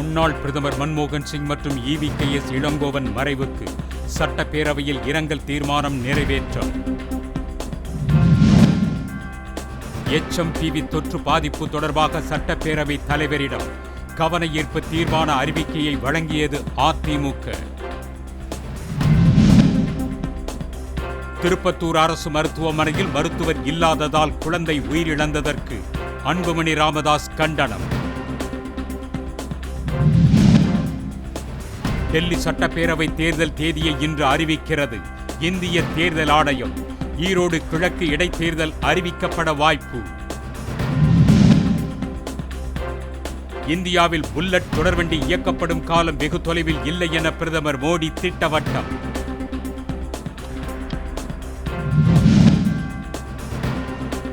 முன்னாள் பிரதமர் மன்மோகன் சிங் மற்றும் இவி கே எஸ் இளங்கோவன் மறைவுக்கு சட்டப்பேரவையில் இரங்கல் தீர்மானம் நிறைவேற்றம். எச்எம்பிவி தொற்று பாதிப்பு தொடர்பாக சட்டப்பேரவை தலைவரிடம் கவன ஈர்ப்பு தீர்மான அறிவிக்கையை வழங்கியது அதிமுக திருப்பத்தூர் அரசு மருத்துவமனையில் மருத்துவர் இல்லாததால் குழந்தை உயிரிழந்ததற்கு அன்புமணி ராமதாஸ் கண்டனம். டெல்லி சட்டப்பேரவை தேர்தல் தேதியை இன்று அறிவிக்கிறது. இந்திய தேர்தல் ஆணையம். ஈரோடு கிழக்கு இடைத்தேர்தல் அறிவிக்கப்பட வாய்ப்பு. இந்தியாவில் புல்லட் தொடர்வண்டி இயக்கப்படும் காலம் வெகு தொலைவில் இல்லை என பிரதமர் மோடி திட்டவட்டம்.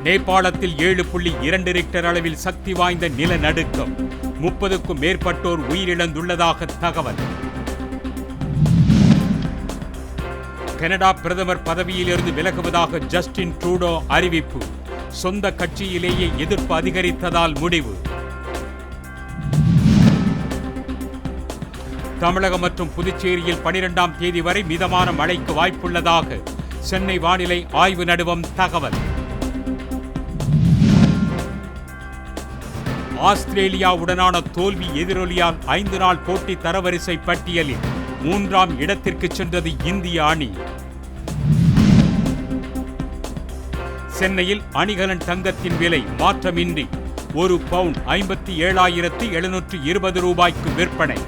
நேபாளத்தில் ஏழு புள்ளி இரண்டு ரிக்டர் அளவில் சக்தி வாய்ந்த நிலநடுக்கம். முப்பதுக்கும் மேற்பட்டோர் உயிரிழந்துள்ளதாக தகவல். கனடா பிரதமர் பதவியிலிருந்து விலகுவதாக ஜஸ்டின் ட்ரூடோ அறிவிப்பு. சொந்த கட்சியிலேயே எதிர்ப்பு அதிகரித்ததால் முடிவு. தமிழகம் மற்றும் புதுச்சேரியில் பனிரெண்டாம் தேதி வரை மிதமான மழைக்கு வாய்ப்புள்ளதாக சென்னை வானிலை ஆய்வு நடுவம் தகவல். ஆஸ்திரேலியாவுடனான தோல்வி எதிரொலியால் ஐந்து நாள் போட்டி தரவரிசை பட்டியலில். மூன்றாம் இடத்திற்கு சென்றது இந்திய அணி. சென்னையில் அணிகலன் தங்கத்தின் விலை மாற்றமின்றி ஒரு பவுண்ட் ஐம்பத்தி ஏழாயிரத்து எழுநூற்று இருபது ரூபாய்க்கு விற்பனை.